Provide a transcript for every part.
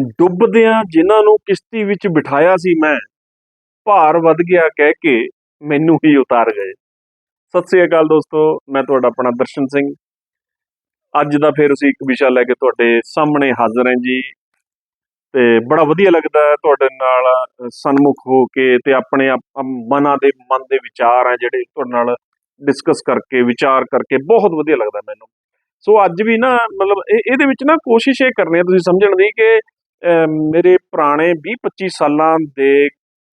ਡੁੱਬਦਿਆਂ ਜਿਨ੍ਹਾਂ ਨੂੰ ਕਿਸ਼ਤੀ ਵਿੱਚ ਬਿਠਾਇਆ ਸੀ ਮੈਂ, ਭਾਰ ਵੱਧ ਗਿਆ ਕਹਿ ਕੇ ਮੈਨੂੰ ਹੀ ਉਤਾਰ ਗਏ। ਸਤਿ ਸ੍ਰੀ ਅਕਾਲ ਦੋਸਤੋ, ਮੈਂ ਤੁਹਾਡਾ ਆਪਣਾ ਦਰਸ਼ਨ ਸਿੰਘ। ਅੱਜ ਦਾ ਫਿਰ ਅਸੀਂ ਇੱਕ ਵਿਸ਼ਾ ਲੈ ਕੇ ਤੁਹਾਡੇ ਸਾਹਮਣੇ ਹਾਜ਼ਰ ਹਾਂ ਜੀ। ਤੇ ਬੜਾ ਵਧੀਆ ਲੱਗਦਾ ਹੈ ਤੁਹਾਡੇ ਨਾਲ ਸਨਮੁਖ ਹੋ ਕੇ ਤੇ ਆਪਣੇ ਆਪ- ਮਨਾਂ ਦੇ, ਮਨ ਦੇ ਵਿਚਾਰ ਆ ਜਿਹੜੇ ਤੁਹਾਡੇ ਨਾਲ ਡਿਸਕਸ ਕਰਕੇ, ਵਿਚਾਰ ਕਰਕੇ ਬਹੁਤ ਵਧੀਆ ਲੱਗਦਾ ਮੈਨੂੰ। ਸੋ ਅੱਜ ਵੀ ਨਾ, ਮਤਲਬ ਇਹ, ਇਹਦੇ ਵਿੱਚ ਨਾ ਕੋਸ਼ਿਸ਼ ਇਹ ਕਰਨੀ ਹੈ ਤੁਸੀਂ ਸਮਝਣ ਦੀ ਕਿ ਮੇਰੇ ਪੁਰਾਣੇ 20 25 ਸਾਲਾਂ ਦੇ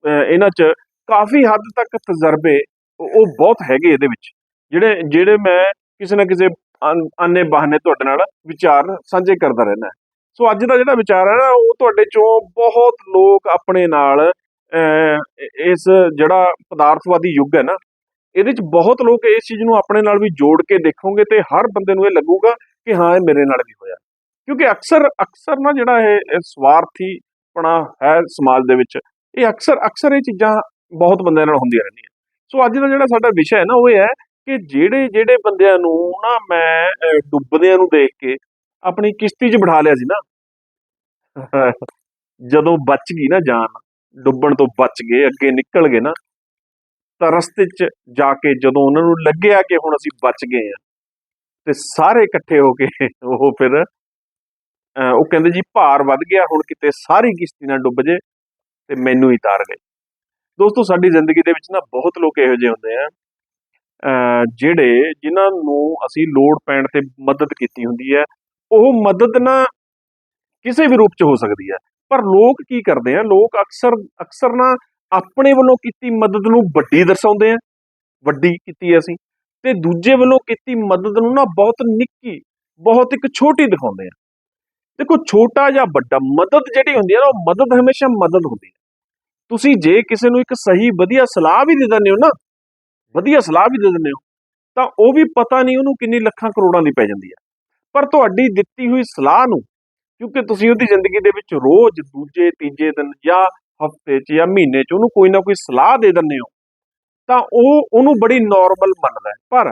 ਇਹਨਾਂ 'ਚ ਕਾਫੀ ਹੱਦ ਤੱਕ ਤਜਰਬੇ ਉਹ ਬਹੁਤ ਹੈਗੇ ਇਹਦੇ ਵਿੱਚ। ਜਿਹੜੇ ਜਿਹੜੇ ਮੈਂ ਕਿਸੇ ਨਾ ਕਿਸੇ ਅਨ- ਆਨੇ ਬਹਾਨੇ ਤੁਹਾਡੇ ਨਾਲ ਵਿਚਾਰ ਸਾਂਝੇ ਕਰਦਾ ਰਹਿਣਾ ਸੋ ਅੱਜ ਦਾ ਜਿਹੜਾ ਵਿਚਾਰ ਹੈ ਨਾ, ਉਹ ਤੁਹਾਡੇ ਚੋਂ ਬਹੁਤ ਲੋਕ ਆਪਣੇ ਨਾਲ ਇਸ ਜਿਹੜਾ ਪਦਾਰਥਵਾਦੀ ਯੁੱਗ ਹੈ ਨਾ, ਇਹਦੇ 'ਚ ਬਹੁਤ ਲੋਕ ਇਸ ਚੀਜ਼ ਨੂੰ ਆਪਣੇ ਨਾਲ ਵੀ ਜੋੜ ਕੇ ਦੇਖੋਗੇ ਤੇ ਹਰ ਬੰਦੇ ਨੂੰ ਇਹ ਲੱਗੂਗਾ ਕਿ ਹਾਂ, ਇਹ ਮੇਰੇ ਨਾਲ ਵੀ ਹੋਇਆ। ਕਿਉਂਕਿ ਅਕਸਰ ਅਕਸਰ ਨਾ ਜਿਹੜਾ ਇਹ ਸਵਾਰਥੀ ਸਵਾਰਥੀਪਣਾ ਹੈ ਸਮਾਜ ਦੇ ਵਿੱਚ, ਇਹ ਅਕਸਰ ਅਕਸਰ ਇਹ ਚੀਜ਼ਾਂ ਬਹੁਤ ਬੰਦਿਆਂ ਨਾਲ ਹੁੰਦੀਆਂ ਰਹਿੰਦੀਆਂ। ਸੋ ਅੱਜ ਦਾ ਜਿਹੜਾ ਸਾਡਾ ਵਿਸ਼ਾ ਹੈ ਨਾ, ਉਹ ਇਹ ਹੈ ਕਿ ਜਿਹੜੇ ਜਿਹੜੇ ਬੰਦਿਆਂ ਨੂੰ ਨਾ ਮੈਂ ਡੁੱਬਦਿਆਂ ਨੂੰ ਦੇਖ ਕੇ ਆਪਣੀ ਕਿਸ਼ਤੀ 'ਚ ਬਿਠਾ ਲਿਆ ਸੀ ਨਾ, ਜਦੋਂ ਬਚ ਗਈ ਨਾ ਜਾਨ, ਡੁੱਬਣ ਤੋਂ ਬਚ ਗਏ, ਅੱਗੇ ਨਿਕਲ ਗਏ ਨਾ, ਤਾਂ ਰਸਤੇ 'ਚ ਜਾ ਕੇ ਜਦੋਂ ਉਹਨਾਂ ਨੂੰ ਲੱਗਿਆ ਕਿ ਹੁਣ ਅਸੀਂ ਬਚ ਗਏ ਆ ਤੇ ਸਾਰੇ ਇਕੱਠੇ ਹੋ ਕੇ ਉਹ ਫਿਰ ਉਹ ਕਹਿੰਦੇ ਜੀ ਭਾਰ ਵੱਧ ਗਿਆ, ਹੁਣ ਕਿਤੇ ਸਾਰੀ ਕਿਸ਼ਤੀ ਨਾ ਡੁੱਬ ਜੇ ਤੇ ਮੈਨੂੰ ਹੀ ਤਾਰ ਗਏ। ਦੋਸਤੋ, ਸਾਡੀ ਜ਼ਿੰਦਗੀ ਦੇ ਵਿੱਚ ਨਾ ਬਹੁਤ ਲੋਕ ਇਹੋ ਜਿਹੇ ਹੁੰਦੇ ਆ ਜਿਹੜੇ ਜਿਨ੍ਹਾਂ ਨੂੰ ਅਸੀਂ ਲੋੜ ਪੈਣ ਤੇ ਮਦਦ ਕੀਤੀ ਹੁੰਦੀ ਹੈ, ਉਹ ਮਦਦ ਨਾ ਕਿਸੇ ਵੀ ਰੂਪ 'ਚ ਹੋ ਸਕਦੀ ਹੈ। ਪਰ ਲੋਕ ਕੀ ਕਰਦੇ ਆ, ਲੋਕ ਅਕਸਰ ਅਕਸਰ ਨਾ ਆਪਣੇ ਵੱਲੋਂ ਕੀਤੀ ਮਦਦ ਨੂੰ ਵੱਡੀ ਦਰਸਾਉਂਦੇ ਆ। ਵੱਡੀ ਕੀਤੀ ਅਸੀਂ, ਤੇ ਦੂਜੇ ਵੱਲੋਂ ਕੀਤੀ ਮਦਦ ਨੂੰ ਨਾ ਬਹੁਤ ਨਿੱਕੀ, ਬਹੁਤ ਇੱਕ ਛੋਟੀ ਦਿਖਾਉਂਦੇ ਆ। ਦੇਖੋ, ਛੋਟਾ ਜਾਂ ਵੱਡਾ, ਮਦਦ ਜਿਹੜੀ ਹੁੰਦੀ ਹੈ ਨਾ, ਉਹ ਮਦਦ ਹਮੇਸ਼ਾ ਮਦਦ ਹੁੰਦੀ ਹੈ। ਤੁਸੀਂ ਜੇ ਕਿਸੇ ਨੂੰ ਇੱਕ ਸਹੀ, ਵਧੀਆ ਸਲਾਹ ਵੀ ਦੇ ਦਿੰਦੇ ਹੋ ਨਾ, ਵਧੀਆ ਸਲਾਹ ਵੀ ਦੇ ਦਿੰਦੇ ਹੋ, ਤਾਂ ਉਹ ਵੀ ਪਤਾ ਨਹੀਂ ਉਹਨੂੰ ਕਿੰਨੀ ਲੱਖਾਂ ਕਰੋੜਾਂ ਦੀ ਪੈ ਜਾਂਦੀ ਹੈ। ਪਰ ਤੁਹਾਡੀ ਦਿੱਤੀ ਹੋਈ ਸਲਾਹ ਨੂੰ, ਕਿਉਂਕਿ ਤੁਸੀਂ ਉਹਦੀ ਜ਼ਿੰਦਗੀ ਦੇ ਵਿੱਚ ਰੋਜ਼ ਦੂਜੇ, ਤੀਜੇ ਦਿਨ ਜਾਂ ਹਫ਼ਤੇ 'ਚ ਜਾਂ ਮਹੀਨੇ 'ਚ ਉਹਨੂੰ ਕੋਈ ਨਾ ਕੋਈ ਸਲਾਹ ਦੇ ਦਿੰਦੇ ਹੋ, ਤਾਂ ਉਹ, ਉਹਨੂੰ ਬੜੀ ਨਾਰਮਲ ਮੰਨਦਾ ਪਰ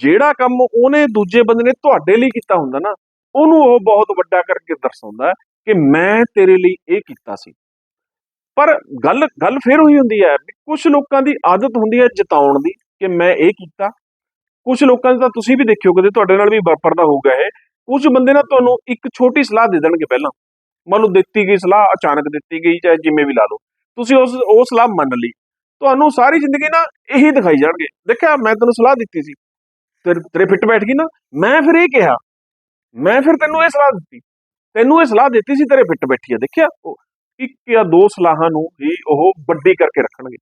ਜਿਹੜਾ ਕੰਮ ਉਹਨੇ ਦੂਜੇ ਬੰਦੇ ਨੇ ਤੁਹਾਡੇ ਲਈ ਕੀਤਾ ਹੁੰਦਾ ਨਾ ਉਹਨੂੰ ਉਹ ਬਹੁਤ ਵੱਡਾ ਕਰਕੇ ਦਰਸਾਉਂਦਾ ਕਿ ਮੈਂ ਤੇਰੇ ਲਈ ਇਹ ਕੀਤਾ ਸੀ। ਪਰ ਗੱਲ ਗੱਲ ਫੇਰ ਉਹੀ ਹੁੰਦੀ ਹੈ ਵੀ ਕੁਝ ਲੋਕਾਂ ਦੀ ਆਦਤ ਹੁੰਦੀ ਹੈ ਜਤਾਉਣ ਦੀ ਕਿ ਮੈਂ ਇਹ ਕੀਤਾ। ਕੁਝ ਲੋਕਾਂ ਦੀ ਤਾਂ ਤੁਸੀਂ ਵੀ ਦੇਖਿਓ ਕਦੇ ਤੁਹਾਡੇ ਨਾਲ ਵੀ ਵਾਪਰਦਾ ਹੋਊਗਾ ਇਹ। ਕੁਝ ਬੰਦੇ ਨਾ ਤੁਹਾਨੂੰ ਇੱਕ ਛੋਟੀ ਸਲਾਹ ਦੇ ਦੇਣਗੇ ਪਹਿਲਾਂ। ਮੰਨ ਲਓ ਦਿੱਤੀ ਗਈ ਸਲਾਹ, ਅਚਾਨਕ ਦਿੱਤੀ ਗਈ ਚਾਹੇ ਜਿਵੇਂ ਵੀ ਲਾ ਲਓ। ਤੁਸੀਂ ਉਸ, ਉਹ ਸਲਾਹ ਮੰਨ ਲਈ। ਤੁਹਾਨੂੰ ਸਾਰੀ ਜ਼ਿੰਦਗੀ ਨਾ ਇਹੀ ਦਿਖਾਈ ਜਾਣਗੇ। ਦੇਖਿਆ, ਮੈਂ ਤੈਨੂੰ ਸਲਾਹ ਦਿੱਤੀ ਸੀ। ਤੇਰੇ ਤੇਰੇ ਫਿੱਟ ਬੈਠ ਗਈ ਨਾ। ਮੈਂ ਫਿਰ ਇਹ ਕਿਹਾ ਮੈਂ ਫਿਰ ਤੈਨੂੰ ਇਹ ਸਲਾਹ ਦਿੱਤੀ। ਤੈਨੂੰ ਇਹ ਸਲਾਹ ਦਿੱਤੀ ਸੀ ਤੇਰੇ ਫਿੱਟ ਬੈਠੀ ਆ, ਦੇਖਿਆ? ਉਹ ਇੱਕ ਜਾਂ ਦੋ ਸਲਾਹਾਂ ਨੂੰ ਹੀ ਉਹ ਵੱਡੀ ਕਰਕੇ ਰੱਖਣਗੇ।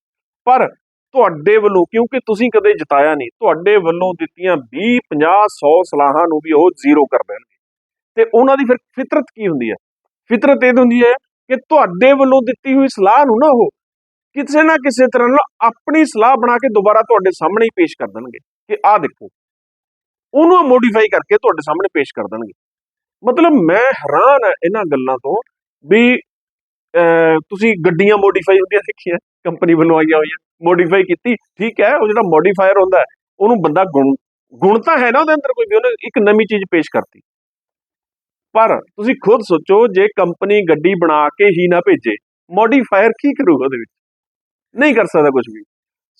ਪਰ ਤੁਹਾਡੇ ਵੱਲੋਂ, ਕਿਉਂਕਿ ਤੁਸੀਂ ਕਦੇ ਜਿਤਾਇਆ ਨਹੀਂ, ਤੁਹਾਡੇ ਵੱਲੋਂ ਦਿੱਤੀਆਂ 20 50 100 ਸਲਾਹਾਂ ਨੂੰ ਵੀ ਉਹ ਜ਼ੀਰੋ ਕਰ ਦੇਣਗੇ। ਤੇ ਉਹਨਾਂ ਦੀ ਫਿਰ ਫਿਤਰਤ ਕੀ ਹੁੰਦੀ ਹੈ ਫਿਤਰਤ ਇਹ ਹੁੰਦੀ ਹੈ ਕਿ ਤੁਹਾਡੇ ਵੱਲੋਂ ਦਿੱਤੀ ਹੋਈ ਸਲਾਹ ਨੂੰ ਨਾ ਉਹ ਕਿਸੇ ਨਾ ਕਿਸੇ ਤਰ੍ਹਾਂ ਨਾਲ ਆਪਣੀ ਸਲਾਹ ਬਣਾ ਕੇ ਦੁਬਾਰਾ ਤੁਹਾਡੇ ਸਾਹਮਣੇ ਹੀ ਪੇਸ਼ ਕਰ ਦੇਣਗੇ ਕਿ ਆਹ ਦੇਖੋ ਉਹਨੂੰ ਮੋਡੀਫਾਈ ਕਰਕੇ ਤੁਹਾਡੇ ਸਾਹਮਣੇ ਪੇਸ਼ ਕਰ ਦੇਣਗੇ। ਮਤਲਬ ਮੈਂ ਹੈਰਾਨ ਹਾਂ ਇਹਨਾਂ ਗੱਲਾਂ ਤੋਂ ਵੀ ਤੁਸੀਂ ਗੱਡੀਆਂ ਮੋਡੀਫਾਈ ਹੁੰਦੀਆਂ ਦੇਖੀਆਂ ਕੰਪਨੀ ਵੱਲੋਂ ਆਈਆਂ ਹੋਈਆਂ ਮੋਡੀਫਾਈ ਕੀਤੀ, ਠੀਕ ਹੈ, ਉਹ ਜਿਹੜਾ ਮੋਡੀਫਾਇਰ ਹੁੰਦਾ, ਉਹਨੂੰ ਬੰਦਾ ਗੁਣ ਗੁਣ ਤਾਂ ਹੈ ਨਾ ਉਹਦੇ ਅੰਦਰ ਕੋਈ ਵੀ, ਉਹਨੇ ਇੱਕ ਨਵੀਂ ਚੀਜ਼ ਪੇਸ਼ ਕਰਤੀ। ਪਰ ਤੁਸੀਂ ਖੁਦ ਸੋਚੋ, ਜੇ ਕੰਪਨੀ ਗੱਡੀ ਬਣਾ ਕੇ ਹੀ ਨਾ ਭੇਜੇ ਮੋਡੀਫਾਇਰ ਕੀ ਕਰੂਗਾ ਉਹਦੇ ਵਿੱਚ? ਨਹੀਂ ਕਰ ਸਕਦਾ ਕੁਝ ਵੀ।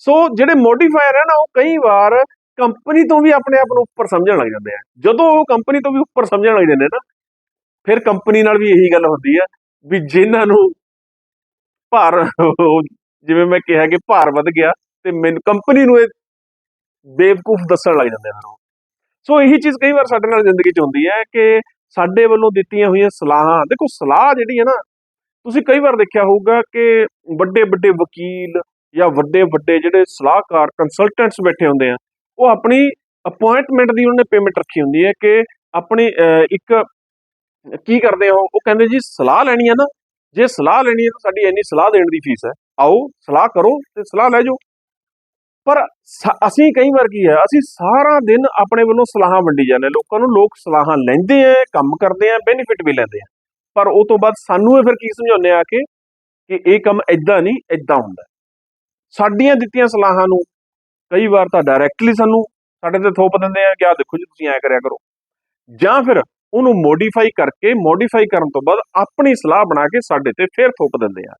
ਸੋ ਜਿਹੜੇ ਮੋਡੀਫਾਇਰ ਹੈ ਨਾ, ਉਹ ਕਈ ਵਾਰ ਕੰਪਨੀ ਤੋਂ ਵੀ ਆਪਣੇ ਆਪ ਨੂੰ ਉੱਪਰ ਸਮਝਣ ਲੱਗ ਜਾਂਦੇ ਆ। ਜਦੋਂ ਉਹ ਕੰਪਨੀ ਤੋਂ ਵੀ ਉੱਪਰ ਸਮਝਣ ਲੱਗ ਜਾਂਦੇ ਨਾ, ਫਿਰ ਕੰਪਨੀ ਨਾਲ ਵੀ ਇਹੀ ਗੱਲ ਹੁੰਦੀ ਹੈ ਵੀ ਜਿਨ੍ਹਾਂ ਨੂੰ ਭਾਰ ਜਿਵੇਂ ਮੈਂ ਕਿਹਾ ਕਿ ਭਾਰ ਵੱਧ ਗਿਆ ਤੇ ਮੈਨੂੰ ਕੰਪਨੀ ਨੂੰ ਇਹ ਬੇਵਕੂਫ ਦੱਸਣ ਲੱਗ ਜਾਂਦੇ ਹਨ ਸੋ ਇਹੀ ਚੀਜ਼ ਕਈ ਵਾਰ ਸਾਡੇ ਨਾਲ ਜ਼ਿੰਦਗੀ 'ਚ ਹੁੰਦੀ ਹੈ ਕਿ ਸਾਡੇ ਵੱਲੋਂ ਦਿੱਤੀਆਂ ਹੋਈਆਂ ਸਲਾਹਾਂ, ਦੇਖੋ ਸਲਾਹ ਜਿਹੜੀ ਹੈ ਨਾ, ਤੁਸੀਂ ਕਈ ਵਾਰ ਦੇਖਿਆ ਹੋਊਗਾ ਕਿ ਵੱਡੇ ਵੱਡੇ ਵਕੀਲ ਜਾਂ ਵੱਡੇ ਵੱਡੇ ਜਿਹੜੇ ਸਲਾਹਕਾਰ ਕੰਸਲਟੈਂਟਸ ਬੈਠੇ ਹੁੰਦੇ ਆ ਉਹ ਆਪਣੀ ਅਪਾਇੰਟਮੈਂਟ ਦੀ ਉਹਨਾਂ ਨੇ ਪੇਮੈਂਟ ਰੱਖੀ ਹੁੰਦੀ ਹੈ ਕਿ ਆਪਣੀ ਇੱਕ, ਕੀ ਕਰਦੇ ਹੋ? ਉਹ ਕਹਿੰਦੇ ਜੀ ਸਲਾਹ ਲੈਣੀ ਹੈ ਨਾ। ਜੇ ਸਲਾਹ ਲੈਣੀ ਹੈ ਤਾਂ ਸਾਡੀ ਇੰਨੀ ਸਲਾਹ ਦੇਣ ਦੀ ਫੀਸ ਹੈ। ਆਓ, ਸਲਾਹ ਕਰੋ ਤੇ ਸਲਾਹ ਲੈ ਜਾਓ। ਪਰ ਅਸੀਂ ਕਈ ਵਾਰ ਕੀ ਹੈ, ਅਸੀਂ ਸਾਰਾ ਦਿਨ ਆਪਣੇ ਵੱਲੋਂ ਸਲਾਹਾਂ ਵੰਡੀ ਜਾਂਦੇ ਹਾਂ। ਲੋਕਾਂ ਨੂੰ ਲੋਕ ਸਲਾਹਾਂ ਲੈਂਦੇ ਆ ਕੰਮ ਕਰਦੇ ਆ ਬੈਨੀਫਿਟ ਵੀ ਲੈਂਦੇ ਆ ਪਰ ਉਹ ਤੋਂ ਬਾਅਦ ਸਾਨੂੰ ਇਹ ਫਿਰ ਕੀ ਸਮਝਾਉਂਦੇ ਆ ਕਿ ਕਿ ਇਹ ਕੰਮ ਐਦਾਂ ਨਹੀਂ ਐਦਾਂ ਹੁੰਦਾ। ਸਾਡੀਆਂ ਦਿੱਤੀਆਂ ਸਲਾਹਾਂ ਨੂੰ ਕਈ ਵਾਰ ਤਾਂ ਡਾਇਰੈਕਟਲੀ ਸਾਨੂੰ ਸਾਡੇ ਤੇ ਥੋਪ ਦਿੰਦੇ ਆ ਕਿ ਆ ਦੇਖੋ ਜੀ, ਤੁਸੀਂ ਐ ਕਰਿਆ ਕਰੋ। ਜਾਂ ਫਿਰ ਉਹਨੂੰ ਮੋਡੀਫਾਈ ਕਰਕੇ ਮੋਡੀਫਾਈ ਕਰਨ ਤੋਂ ਬਾਅਦ ਆਪਣੀ ਸਲਾਹ ਬਣਾ ਕੇ ਸਾਡੇ ਤੇ ਫਿਰ ਥੋਪ ਦਿੰਦੇ ਆ।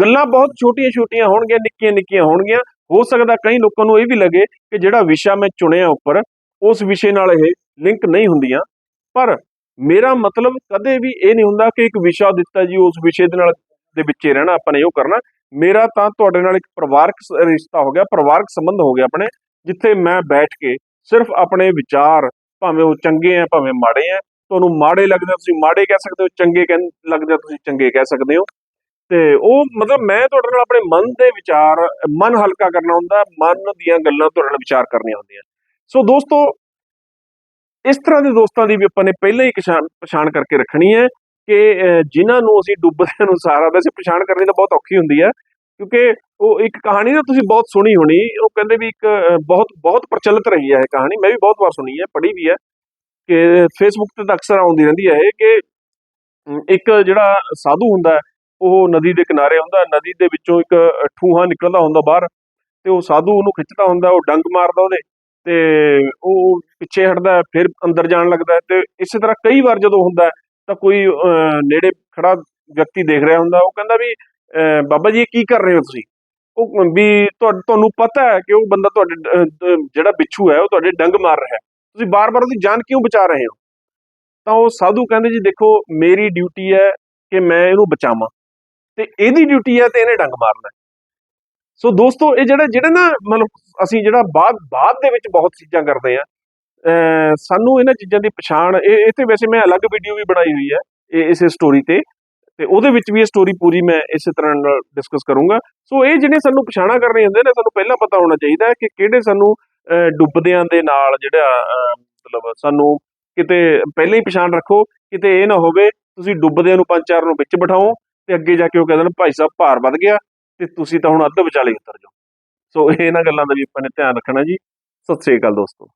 ਗੱਲਾਂ ਬਹੁਤ ਛੋਟੀਆਂ-ਛੋਟੀਆਂ ਹੋਣਗੀਆਂ, ਨਿੱਕੀਆਂ-ਨਿੱਕੀਆਂ ਹੋਣਗੀਆਂ। ਹੋ ਸਕਦਾ ਕਈ ਲੋਕਾਂ ਨੂੰ ਇਹ ਵੀ ਲੱਗੇ ਕਿ ਜਿਹੜਾ ਵਿਸ਼ਾ ਮੈਂ ਚੁਣਿਆ ਉੱਪਰ, ਉਸ ਵਿਸ਼ੇ ਨਾਲ ਇਹ ਲਿੰਕ ਨਹੀਂ ਹੁੰਦੀਆਂ। ਪਰ ਮੇਰਾ ਮਤਲਬ ਕਦੇ ਵੀ ਇਹ ਨਹੀਂ ਹੁੰਦਾ ਕਿ ਇੱਕ ਵਿਸ਼ਾ ਦਿੱਤਾ ਜੀ, ਉਸ ਵਿਸ਼ੇ ਦੇ ਨਾਲ ਦੇ ਵਿੱਚ ਹੀ ਰਹਿਣਾ, ਆਪਾਂ ਨੇ ਉਹ ਕਰਨਾ। ਮੇਰਾ ਤਾਂ ਤੁਹਾਡੇ ਨਾਲ ਇੱਕ ਪਰਿਵਾਰਕ ਰਿਸ਼ਤਾ ਹੋ ਗਿਆ, ਪਰਿਵਾਰਕ ਸੰਬੰਧ ਹੋ ਗਿਆ ਆਪਣੇ, ਜਿੱਥੇ ਮੈਂ ਬੈਠ ਕੇ ਸਿਰਫ ਆਪਣੇ ਵਿਚਾਰ, ਭਾਵੇਂ ਉਹ ਚੰਗੇ ਆ ਭਾਵੇਂ ਮਾੜੇ ਆ ਤੁਹਾਨੂੰ ਮਾੜੇ ਲੱਗਦੇ ਤੁਸੀਂ ਮਾੜੇ ਕਹਿ ਸਕਦੇ ਹੋ, ਚੰਗੇ ਕਹਿੰ ਲੱਗਦੇ ਤੁਸੀਂ ਚੰਗੇ ਕਹਿ ਸਕਦੇ ਹੋ। ਤੇ ਉਹ ਮਤਲਬ ਮੈਂ ਤੁਹਾਡੇ ਨਾਲ ਆਪਣੇ ਮਨ ਦੇ ਵਿਚਾਰ, ਮਨ ਹਲਕਾ ਕਰਨਾ ਹੁੰਦਾ, ਮਨ ਦੀਆਂ ਗੱਲਾਂ ਤੁਹਾਡੇ ਨਾਲ ਵਿਚਾਰ ਕਰਨੀਆਂ ਹੁੰਦੀਆਂ। ਸੋ ਦੋਸਤੋ, ਇਸ ਤਰ੍ਹਾਂ ਦੇ ਦੋਸਤਾਂ ਦੀ ਵੀ ਆਪਾਂ ਨੇ ਪਹਿਲਾਂ ਹੀ ਪਛਾਣ ਪਛਾਣ ਕਰਕੇ ਰੱਖਣੀ ਹੈ ਕਿ ਅਹ, ਜਿਨ੍ਹਾਂ ਨੂੰ ਅਸੀਂ ਡੁੱਬਦੇ ਨੂੰ ਸਾਰਾ ਵੈਸੇ ਪਛਾਣ ਕਰਨੀ ਤਾਂ ਬਹੁਤ ਔਖੀ ਹੁੰਦੀ ਹੈ ਕਿਉਂਕਿ ਉਹ ਇੱਕ ਕਹਾਣੀ ਨਾ ਤੁਸੀਂ ਬਹੁਤ ਸੁਣੀ ਹੋਣੀ ਉਹ ਕਹਿੰਦੇ ਵੀ ਇੱਕ ਬਹੁਤ ਬਹੁਤ ਪ੍ਰਚਲਿਤ ਰਹੀ ਹੈ ਇਹ ਕਹਾਣੀ ਮੈਂ ਵੀ ਬਹੁਤ ਵਾਰ ਸੁਣੀ ਹੈ ਪੜ੍ਹੀ ਵੀ ਹੈ ਕਿ ਫੇਸਬੁੱਕ ਤੇ ਤਾਂ ਅਕਸਰ ਆਉਂਦੀ ਰਹਿੰਦੀ ਹੈ ਇਹ ਕਿ ਇੱਕ ਜਿਹੜਾ ਸਾਧੂ ਹੁੰਦਾ ਉਹ ਨਦੀ ਦੇ ਕਿਨਾਰੇ ਹੁੰਦਾ ਨਦੀ ਦੇ ਵਿੱਚੋਂ ਇੱਕ ਅਹ, ਠੂਹਾ ਨਿਕਲਦਾ ਹੁੰਦਾ ਬਾਹਰ ਤੇ ਉਹ ਸਾਧੂ ਉਹਨੂੰ ਖਿੱਚਦਾ ਹੁੰਦਾ ਉਹ ਡੰਗ ਮਾਰਦਾ ਉਹਦੇ ਤੇ ਉਹ ਪਿੱਛੇ ਹਟਦਾ ਫਿਰ ਅੰਦਰ ਜਾਣ ਲੱਗਦਾ ਤੇ ਇਸੇ ਤਰ੍ਹਾਂ ਕਈ ਵਾਰ ਜਦੋਂ ਹੁੰਦਾ ਤਾਂ ਕੋਈ ਨੇੜੇ ਖੜਾ ਵਿਅਕਤੀ ਦੇਖ ਰਿਹਾ ਹੁੰਦਾ, ਉਹ ਕਹਿੰਦਾ ਵੀ ਬਾਬਾ ਜੀ ਕੀ ਕਰ ਰਹੇ ਹੋ ਤੁਸੀਂ? ਉਹ, ਵੀ ਤੁਹਾਨੂੰ ਪਤਾ ਹੈ ਕਿ ਉਹ ਬੰਦਾ ਤੁਹਾਡੇ ਜਿਹੜਾ ਬਿੱਛੂ ਹੈ, ਉਹ ਤੁਹਾਡੇ ਡੰਗ ਮਾਰ ਰਿਹਾ ਹੈ। ਤੁਸੀਂ ਬਾਰ-ਬਾਰ ਉਹਦੀ ਜਾਨ ਕਿਉਂ ਬਚਾ ਰਹੇ ਹੋ? ਤਾਂ ਉਹ ਸਾਧੂ ਕਹਿੰਦੇ ਜੀ, ਦੇਖੋ, ਮੇਰੀ ਡਿਊਟੀ ਹੈ ਕਿ ਮੈਂ ਇਹਨੂੰ ਬਚਾਵਾਂ। ਤੇ ਇਹਦੀ ਡਿਊਟੀ ਹੈ ਤੇ ਇਹਨੇ ਡੰਗ ਮਾਰਨਾ ਸੋ ਦੋਸਤੋ, ਇਹ ਜਿਹੜਾ, ਜਿਹੜੇ ਨਾ, ਮਤਲਬ, ਅਸੀਂ ਜਿਹੜਾ ਬਾਅਦ ਬਾਅਦ ਦੇ ਵਿੱਚ ਬਹੁਤ ਚੀਜ਼ਾਂ ਕਰਦੇ ਆ ਸਾਨੂੰ ਇਹਨਾਂ ਚੀਜ਼ਾਂ ਦੀ ਪਛਾਣ, ਇਹ ਇਹ ਤੇ ਵੈਸੇ ਮੈਂ ਅਲੱਗ ਵੀਡੀਓ ਵੀ ਬਣਾਈ ਹੋਈ ਹੈ, ਇਹ, ਇਸੇ ਸਟੋਰੀ ਤੇ। ਤੇ ਉਹਦੇ ਵਿੱਚ ਵੀ ਇਹ ਸਟੋਰੀ ਪੂਰੀ ਮੈਂ ਇਸੇ ਤਰ੍ਹਾਂ ਨਾਲ ਡਿਸਕਸ ਕਰੂੰਗਾ। ਸੋ ਇਹ ਜਿਹੜੇ ਸਾਨੂੰ ਪਛਾਣਾ ਕਰਨੇ ਹੁੰਦੇ ਨੇ, ਸਾਨੂੰ ਪਹਿਲਾਂ ਪਤਾ ਹੋਣਾ ਚਾਹੀਦਾ ਹੈ ਕਿ ਕਿਹੜੇ ਸਾਨੂੰ, ਅਹ ਡੁੱਬਦਿਆਂ ਦੇ ਨਾਲ ਜਿਹੜਾ ਮਤਲਬ ਸਾਨੂੰ ਕਿਤੇ ਪਹਿਲਾਂ ਹੀ ਪਛਾਣ ਰੱਖੋ, ਕਿਤੇ ਇਹ ਨਾ ਹੋਵੇ, ਤੁਸੀਂ ਡੁੱਬਦਿਆਂ ਨੂੰ ਪੰਜ ਚਾਰ ਨੂੰ ਵਿੱਚ ਬਿਠਾਓ ਤੇ ਅੱਗੇ ਜਾ ਕੇ ਉਹ ਕਹਿੰਦੇ ਨੇ, ਭਾਈ ਸਾਹਿਬ, ਭਾਰ ਵੱਧ ਗਿਆ ਤੇ ਤੁਸੀਂ ਤਾਂ ਹੁਣ ਅੱਧ ਵਿਚਾਲੇ ਉਤਰ ਜਾਓ। ਸੋ ਇਹਨਾਂ ਗੱਲਾਂ ਦਾ ਵੀ ਆਪਾਂ ਨੇ ਧਿਆਨ ਰੱਖਣਾ ਜੀ। ਸਤਿ ਸ੍ਰੀ ਅਕਾਲ ਦੋਸਤੋ।